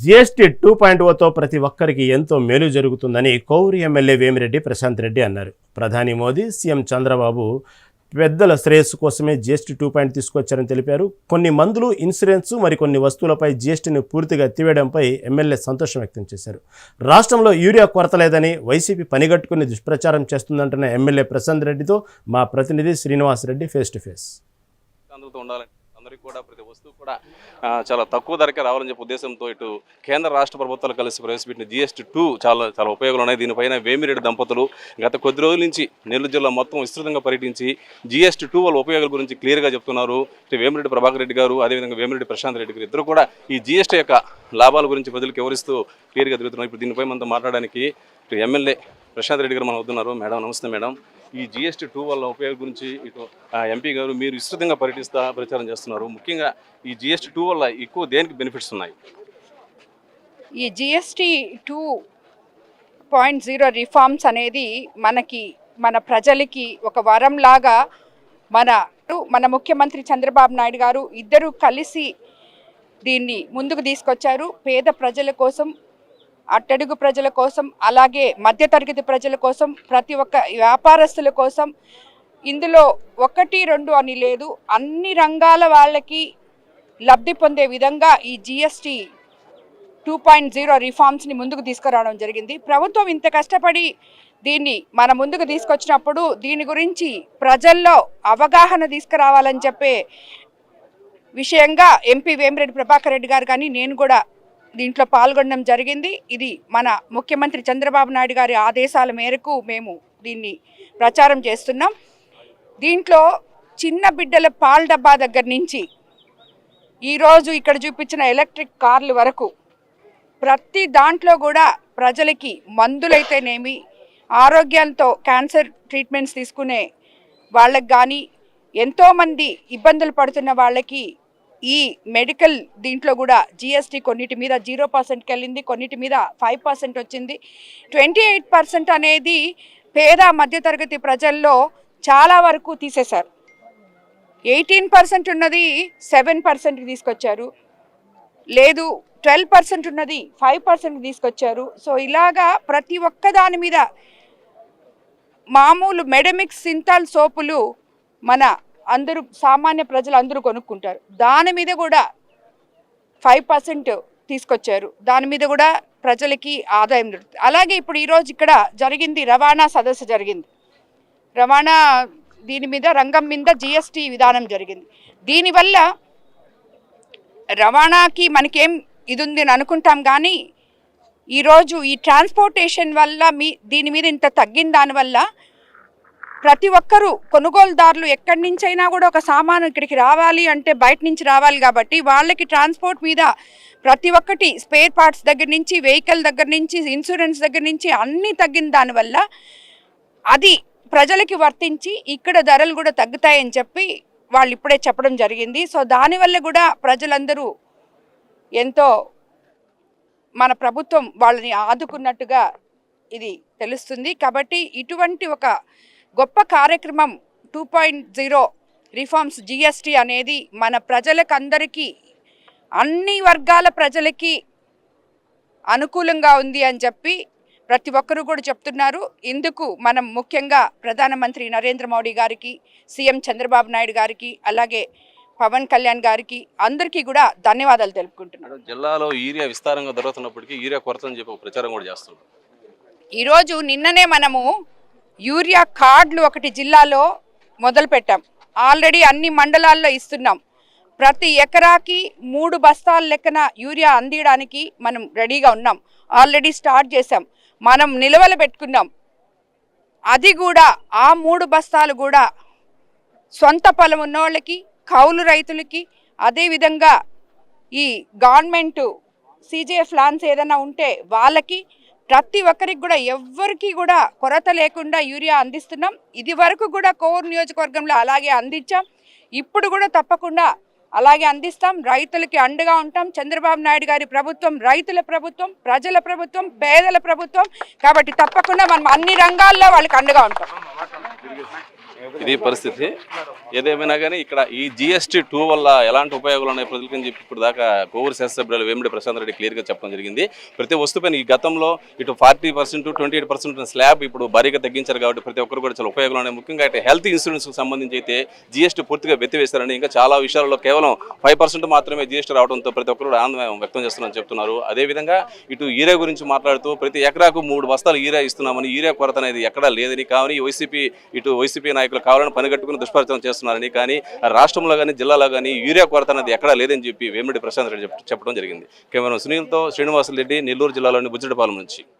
GST two point ఓతో ప్రతి ఒక్కరికి ఎంతో మేలు జరుగుతుందని కౌరి ఎమ్మెల్యే వేమిరెడ్డి ప్రశాంత్ రెడ్డి అన్నారు. ప్రధాని మోదీ సీఎం చంద్రబాబు పెద్దల శ్రేయస్సు కోసమే జీఎస్టీ టూ పాయింట్ తీసుకొచ్చారని తెలిపారు. కొన్ని మందులు ఇన్సూరెన్స్ మరికొన్ని వస్తువులపై జీఎస్టీని పూర్తిగా ఎత్తివేయడంపై ఎమ్మెల్యే సంతోషం వ్యక్తం చేశారు. రాష్ట్రంలో యూరియా కొరత లేదని వైసీపీ పనిగట్టుకుని దుష్ప్రచారం చేస్తుందంటున్న ఎమ్మెల్యే ప్రశాంత్ రెడ్డితో మా ప్రతినిధి Srinivas Reddy face to face. అందరితో అందరికీ కూడా ప్రతి వస్తువు కూడా చాలా తక్కువ ధరకే రావాలని చెప్పే ఉద్దేశంతో ఇటు కేంద్ర రాష్ట్ర ప్రభుత్వాలు కలిసి ప్రవేశపెట్టిన జిఎస్టీ టూ చాలా చాలా ఉపయోగాలు ఉన్నాయి. దీనిపైన వేమిరెడ్డి దంపతులు గత కొద్ది రోజుల నుంచి నెల్లూరు జిల్లా మొత్తం విస్తృతంగా పర్యటించి జిఎస్టీ టూ వాళ్ళ ఉపయోగాల గురించి క్లియర్గా చెప్తున్నారు. ఇటు వేమిరెడ్డి ప్రభాకర్ రెడ్డి గారు అదేవిధంగా వేమిరెడ్డి ప్రశాంత్ రెడ్డి గారు ఇద్దరు కూడా ఈ జిఎస్టీ యొక్క లాభాల గురించి ప్రజలకు వివరిస్తూ క్లియర్గా తిరుగుతున్నారు. ఇప్పుడు దీనిపై మనతో మాట్లాడడానికి ఇటు ఎమ్మెల్యే ప్రశాంత్ రెడ్డి గారు మనం వద్దున్నారు మేడం నమస్తే మేడం. ఈ జిఎస్టీ టూ వల్ల ఉపయోగం గురించి ఇటు ఆ, ఎంపీ గారు మీరు విస్తృతంగా పర్యటిస్తా ప్రచారం చేస్తున్నారు. ముఖ్యంగా ఈ జిఎస్టీ టూ వల్ల ఎక్కువ దేనికి బెనిఫిట్స్ ఉన్నాయి? ఈ GST two point zero reforms అనేది మనకి మన ప్రజలకి ఒక వరం లాగా మన మన ముఖ్యమంత్రి చంద్రబాబు నాయుడు గారు ఇద్దరు కలిసి దీన్ని ముందుకు తీసుకొచ్చారు. పేద ప్రజల కోసం అట్టడుగు ప్రజల కోసం అలాగే మధ్యతరగతి ప్రజల కోసం ప్రతి ఒక్క వ్యాపారస్తుల కోసం ఇందులో ఒకటి రెండు అని లేదు. అన్ని రంగాల వాళ్ళకి లబ్ధి పొందే విధంగా ఈ జిఎస్టీ టూ పాయింట్ జీరో రిఫార్మ్స్ని ముందుకు తీసుకురావడం జరిగింది. ప్రభుత్వం ఇంత కష్టపడి దీన్ని మన ముందుకు తీసుకొచ్చినప్పుడు దీని గురించి ప్రజల్లో అవగాహన తీసుకురావాలని చెప్పే విషయంగా ఎంపీ వేమిరెడ్డి ప్రభాకర్ రెడ్డి గారు కానీ నేను కూడా దీంట్లో పాల్గొనడం జరిగింది. ఇది మన ముఖ్యమంత్రి చంద్రబాబు నాయుడు గారి ఆదేశాల మేరకు మేము దీన్ని ప్రచారం చేస్తున్నాం. దీంట్లో చిన్న బిడ్డల పాల డబ్బా దగ్గర నుంచి ఈరోజు ఇక్కడ చూపించిన ఎలక్ట్రిక్ కార్లు వరకు ప్రతి దాంట్లో కూడా ప్రజలకి మందులైతేనేమి ఆరోగ్యంతో క్యాన్సర్ ట్రీట్మెంట్స్ తీసుకునే వాళ్ళకి కానీ ఎంతోమంది ఇబ్బందులు పడుతున్న వాళ్ళకి ఈ మెడికల్ దీంట్లో కూడా జిఎస్టీ కొన్నిటి మీద జీరో పర్సెంట్కి వెళ్ళింది కొన్నిటి మీద ఫైవ్ పర్సెంట్ వచ్చింది. ట్వంటీ ఎయిట్ పర్సెంట్ అనేది పేద మధ్యతరగతి ప్రజల్లో చాలా వరకు తీసేశారు. ఎయిటీన్ పర్సెంట్ ఉన్నది సెవెన్ పర్సెంట్కి తీసుకొచ్చారు. లేదు ట్వెల్వ్ పర్సెంట్ ఉన్నది ఫైవ్ పర్సెంట్ తీసుకొచ్చారు. సో ఇలాగా ప్రతి ఒక్క దాని మీద మామూలు మెడమిక్స్ సింతాల్ సోపులు మన అందరూ సామాన్య ప్రజలు అందరూ కొనుక్కుంటారు. దాని మీద కూడా ఫైవ్ పర్సెంట్ తీసుకొచ్చారు. దాని మీద కూడా ప్రజలకి ఆదాయం దొరుకుతుంది. అలాగే ఇప్పుడు ఈరోజు ఇక్కడ జరిగింది రవాణా సదస్సు జరిగింది. రవాణా దీని మీద రంగం మీద జిఎస్టీ విధానం జరిగింది. దీనివల్ల రవాణాకి మనకేం ఇది ఉంది అని అనుకుంటాం కానీ ఈరోజు ఈ ట్రాన్స్పోర్టేషన్ వల్ల మీ దీని మీద ఇంత తగ్గిన దానివల్ల ప్రతి ఒక్కరూ కొనుగోలుదారులు ఎక్కడి నుంచైనా కూడా ఒక సామాను ఇక్కడికి రావాలి అంటే బయట నుంచి రావాలి కాబట్టి వాళ్ళకి ట్రాన్స్పోర్ట్ మీద ప్రతి ఒక్కటి స్పేర్ పార్ట్స్ దగ్గర నుంచి వెహికల్ దగ్గర నుంచి ఇన్సూరెన్స్ దగ్గర నుంచి అన్నీ తగ్గిన దానివల్ల అది ప్రజలకి వర్తించి ఇక్కడ ధరలు కూడా తగ్గుతాయని చెప్పి వాళ్ళు ఇప్పుడే చెప్పడం జరిగింది. సో దానివల్ల కూడా ప్రజలందరూ ఎంతో మన ప్రభుత్వం వాళ్ళని ఆదుకున్నట్టుగా ఇది తెలుస్తుంది. కాబట్టి ఇటువంటి ఒక గొప్ప కార్యక్రమం two point zero reforms GST అనేది మన ప్రజలకు అందరికీ అన్ని వర్గాల ప్రజలకి అనుకూలంగా ఉంది అని చెప్పి ప్రతి ఒక్కరూ కూడా చెప్తున్నారు. ఇందుకు మనం ముఖ్యంగా ప్రధానమంత్రి నరేంద్ర మోడీ గారికి సీఎం చంద్రబాబు నాయుడు గారికి అలాగే పవన్ కళ్యాణ్ గారికి అందరికీ కూడా ధన్యవాదాలు తెలుపుకుంటున్నాను. మేడం జిల్లాలో యూరియా విస్తారంగా దొరుకుతున్నప్పటికీ యూరియా కొరత అని చెప్పి ప్రచారం కూడా చేస్తున్నారు. ఈరోజు నిన్ననే మనము యూరియా కార్డులు ఒకటి జిల్లాలో మొదలుపెట్టాం ఆల్రెడీ అన్ని మండలాల్లో ఇస్తున్నాం. ప్రతి ఎకరాకి మూడు బస్తాల లెక్కన యూరియా అందియడానికి మనం రెడీగా ఉన్నాం. ఆల్రెడీ స్టార్ట్ చేసాం మనం నిల్వలు పెట్టుకున్నాం. అది కూడా ఆ మూడు బస్తాలు కూడా సొంత పొలం ఉన్న వాళ్ళకి కౌలు రైతులకి అదేవిధంగా ఈ గవర్నమెంటు సీజీఎఫ్ ప్లాన్స్ ఏదైనా ఉంటే వాళ్ళకి ప్రతి ఒక్కరికి కూడా ఎవ్వరికి కూడా కొరత లేకుండా యూరియా అందిస్తున్నాం. ఇది వరకు కూడా కోవూరు నియోజకవర్గంలో అలాగే అందించాం. ఇప్పుడు కూడా తప్పకుండా అలాగే అందిస్తాం. రైతులకి అండగా ఉంటాం. చంద్రబాబు నాయుడు గారి ప్రభుత్వం రైతుల ప్రభుత్వం ప్రజల ప్రభుత్వం పేదల ప్రభుత్వం. కాబట్టి తప్పకుండా మనం అన్ని రంగాల్లో వాళ్ళకి అండగా ఉంటాం. ఇది పరిస్థితి. ఏదేమైనా కానీ ఇక్కడ ఈ జిఎస్టీ టూ వల్ల ఎలాంటి ఉపయోగాలు ఉన్నాయి ప్రజలకు అని చెప్పి ఇప్పుడు దాకా కోవూరు శాస్త్రసభ్యులు వేమిడి ప్రశాంత్ రెడ్డి క్లియర్గా చెప్పడం జరిగింది. ప్రతి వస్తువుపైన ఈ గతంలో ఇటు forty percent twenty eight percent slab ఇప్పుడు భారీగా తగ్గించారు కాబట్టి ప్రతి ఒక్కరు కూడా చాలా ఉపయోగాలు ఉన్నాయి. ముఖ్యంగా అయితే హెల్త్ ఇన్సూరెన్స్కి సంబంధించి అయితే జిఎస్టీ పూర్తిగా వెత్తివేశారని ఇంకా చాలా విషయాల్లో కేవలం ఫైవ్ పర్సెంట్ మాత్రమే జిఎస్టీ రావడంతో ప్రతి ఒక్కరు కూడా ఆనందం వ్యక్తం చేస్తున్నారని చెప్తున్నారు. అదేవిధంగా ఇటు ఈరే గురించి మాట్లాడుతూ ప్రతి ఎకరాకు మూడు బస్తాలు ఈరియా ఇస్తున్నామని ఈరియా కొరత అనేది ఎక్కడా లేదని కానీ వైసీపీ ఇటు వైసీపీ నాయకులు కావాలని పనిగట్టుకుని దుష్ప్రచారం చేస్తున్నారని కానీ రాష్ట్రంలో కానీ జిల్లాలో కానీ యూరియా కొరత అనేది ఎక్కడా లేదని చెప్పి వేమిరెడ్డి ప్రశాంత్ రెడ్డి చెప్పడం జరిగింది. కెమెరా సునీల్తో శ్రీనివాసరెడ్డి నెల్లూరు జిల్లాలోని బుజ్జడిపాలెం నుంచి.